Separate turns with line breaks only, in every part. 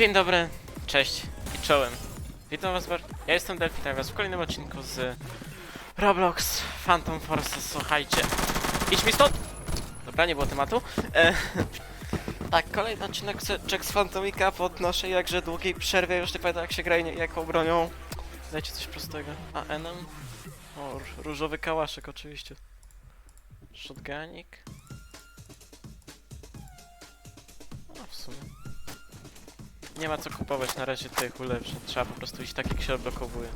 Dzień dobry, cześć i czołem. Witam was bardzo. Ja jestem Delphi, witam was w kolejnym odcinku z Roblox Phantom Force. Słuchajcie. Idź mi stąd! Dobra, nie było tematu. E, tak, kolejny odcinek Jack z Phantomika po naszej jakże długiej przerwie. Już nie pamiętam jak się gra i jaką bronią. Dajcie coś prostego. A Enem? O, różowy kałaszek oczywiście. Shotgunik. No w sumie. Nie ma co kupować na razie tych ulepszeń. Trzeba po prostu iść tak jak się odblokowuje.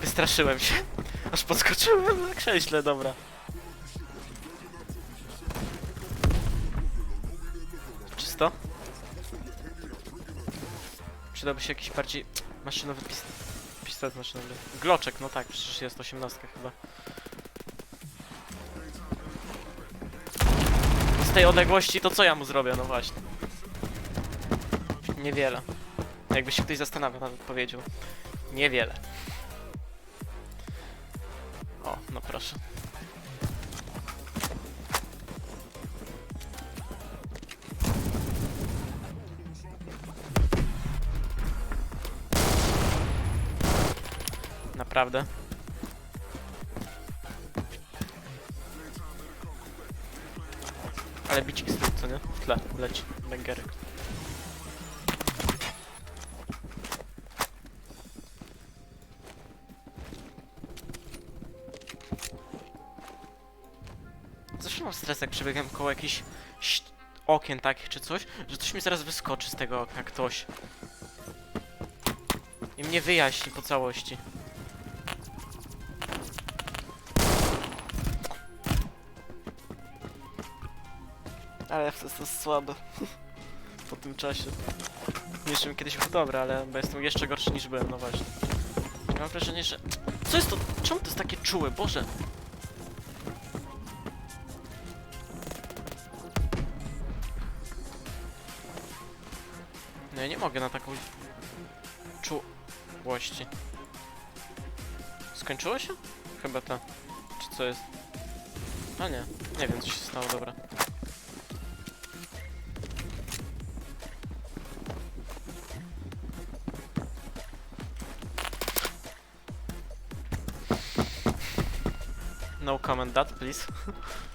Wystraszyłem się. Aż podskoczyłem na krześle, dobra. Czysto? Przydałby się jakiś bardziej maszynowy pist pistolet. Gloczek, no tak, przecież jest 18 chyba. Z tej odległości to co ja mu zrobię, no właśnie. Niewiele. Jakby się ktoś zastanawiał, nawet powiedział. Niewiele. O, no proszę. Naprawdę. Ale bicik z tyłu, co nie? W tle leci bęgerek. Zawsze mam stres, jak przebiegam koło jakichś okien takich czy coś, że coś mi zaraz wyskoczy z tego okna ktoś. I mnie wyjaśni po całości. Ale to jest słabe. po tym czasie. Wiem kiedyś był dobry, ale bo jestem jeszcze gorszy niż byłem, no właśnie. Mam wrażenie, że... Co jest to? Czemu to jest takie czułe? Boże! No ja nie mogę na taką czułości. Skończyło się? Chyba to. Czy co jest? A nie, nie wiem co się stało, dobra. No comment that, please.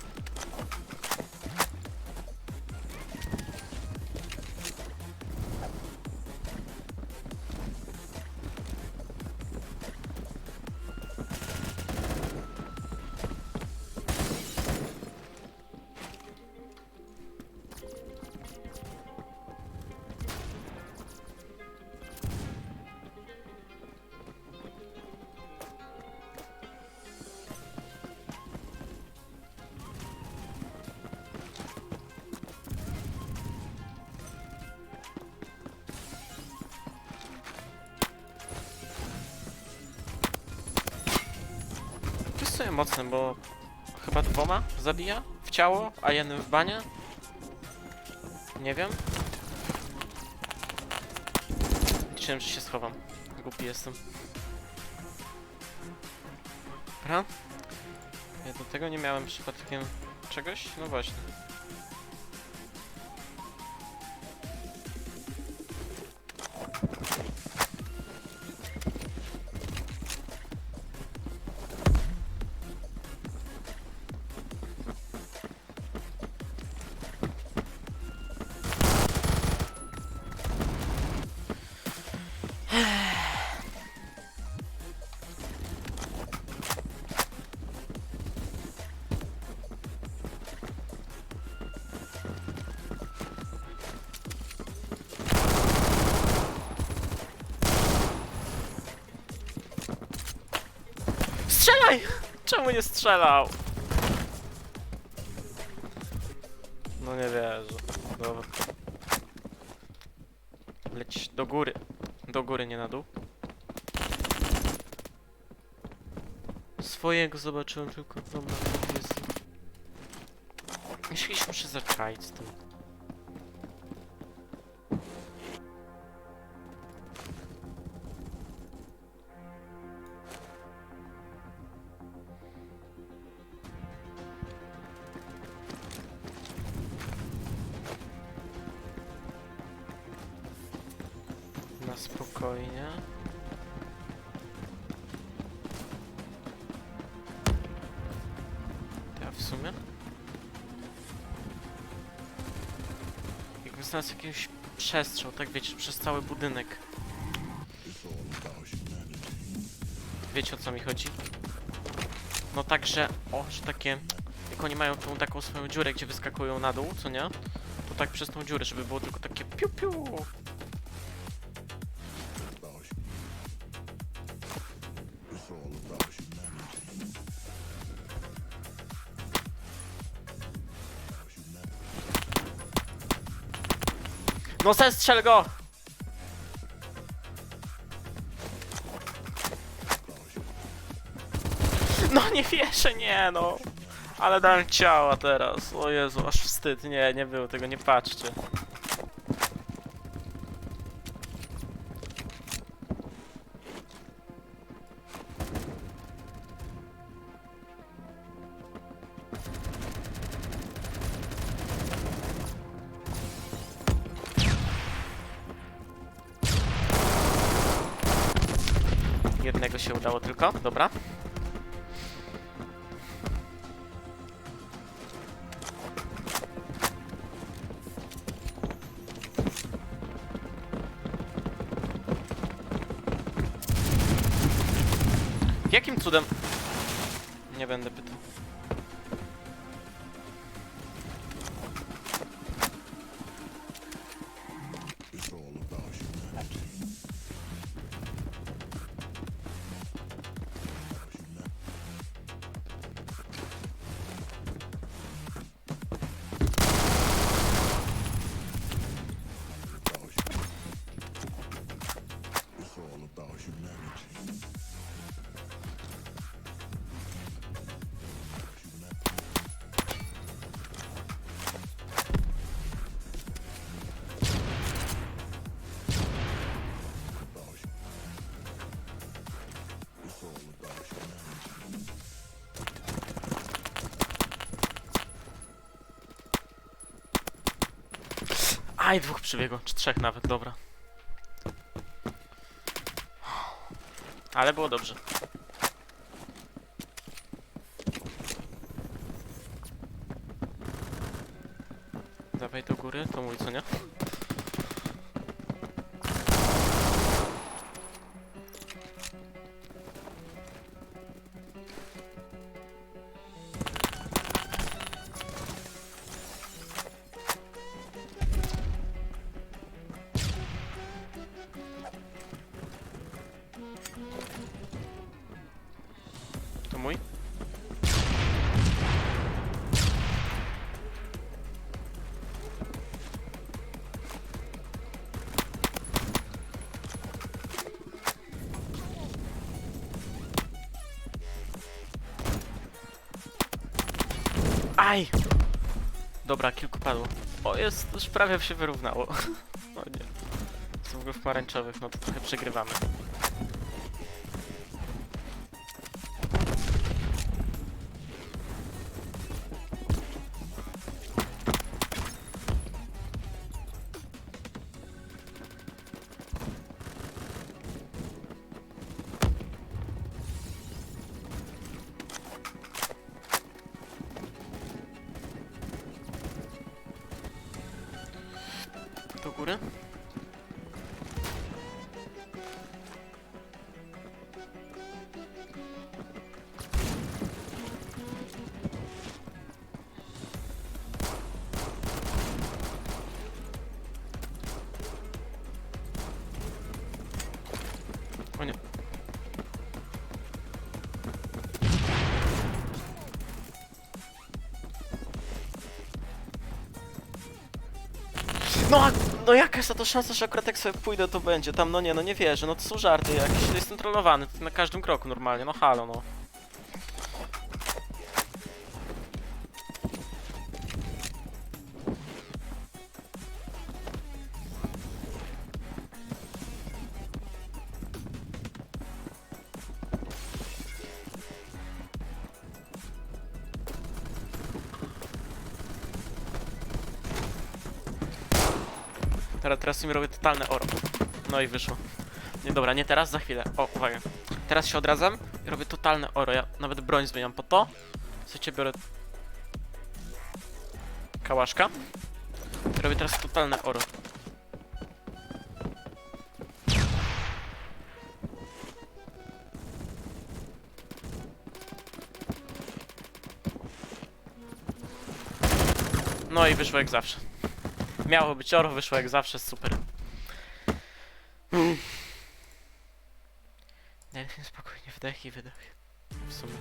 Sobie mocne, bo chyba dwoma zabija w ciało, a jeden w banie. Nie wiem. Liczyłem, że się schowam. Głupi jestem. Dobra. Ja do tego nie miałem przypadkiem czegoś? No właśnie. Czemu nie strzelał? No nie wierzę. Dobra. Leć do góry. Do góry, nie na dół. Swojego zobaczyłem tylko. Dobra, jest. Jeśli muszę zaczaić z tym. Spokojnie. Ja w sumie? Jakbym znalazł jakiś przestrzał, tak wiecie, przez cały budynek. Wiecie o co mi chodzi? No także, o, że takie... Jak oni mają tą taką swoją dziurę, gdzie wyskakują na dół, co nie? To tak przez tą dziurę, żeby było tylko takie piu piu. No zestrzel go! No nie wierzę, nie no. Ale dałem ciała teraz. O Jezu, aż wstyd. Nie, nie było tego, nie patrzcie. Jednego się udało tylko, dobra. Jakim cudem? Nie będę pytał. Aj, dwóch przybiegło, czy trzech nawet, dobra. Ale było dobrze. Dawaj do góry, to mój co nie? To mój? Aj! Dobra, kilku padło. O, jest, już prawie się wyrównało. O nie. Są w pomarańczowych, no to trochę przegrywamy. Do góry? O nie. No, a- no jaka jest to szansa, że akurat jak sobie pójdę, to będzie. Tam, no nie, no nie wierzę, no to są żarty jakieś, to jestem trollowany. To na każdym kroku normalnie, no halo, no. Teraz, teraz mi robię totalne oro. No i wyszło. Nie, dobra, nie teraz, za chwilę. O, uwaga. Teraz się odradzam i robię totalne oro. Ja nawet broń zmieniam po to. Słuchajcie, biorę... Kałaszka. Robię teraz totalne oro. No i wyszło jak zawsze. Miało być oro, wyszło jak zawsze, super. Mm. Nie, spokojnie, wdech i wydech. W sumie.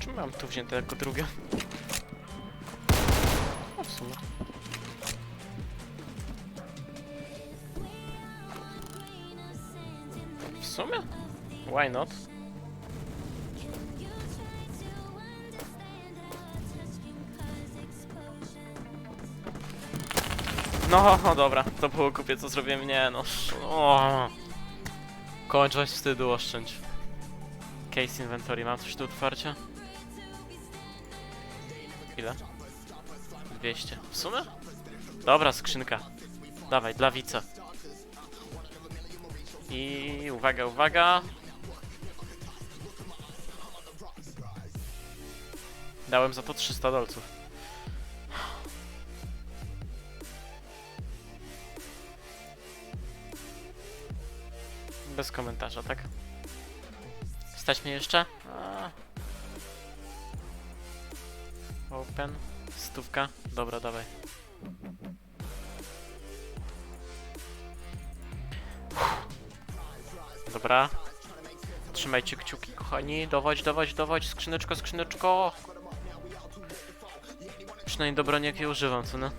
Czemu mam tu wzięte jako drugie? No w sumie. W sumie? Why not? No, dobra, to było kupię, co zrobiłem, nie no. O. Kończ wstydu, oszczędź. Case inventory, mam coś do otwarcia? Ile? 200. W sumie? Dobra, skrzynka. Dawaj, dla wica. I uwaga, uwaga. Dałem za to 300 dolców. Bez komentarza, tak? Stać mnie jeszcze? A. Open. Stówka. Dobra, dawaj. Dobra. Trzymajcie kciuki, kochani. Dowadź, dowadź, dowadź. Skrzyneczko, skrzyneczko. Przynajmniej do broni jakiej używam, co nie?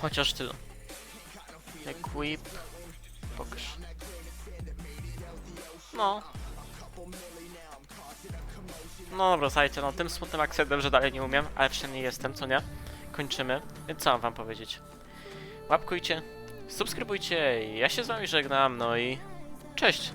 Chociaż tyle. Equip. No. No dobra, słuchajcie, no tym smutnym akcentem, że dalej nie umiem, ale przynajmniej jestem, co nie? Kończymy. Więc co mam wam powiedzieć? Łapkujcie, subskrybujcie, ja się z wami żegnam, no i cześć!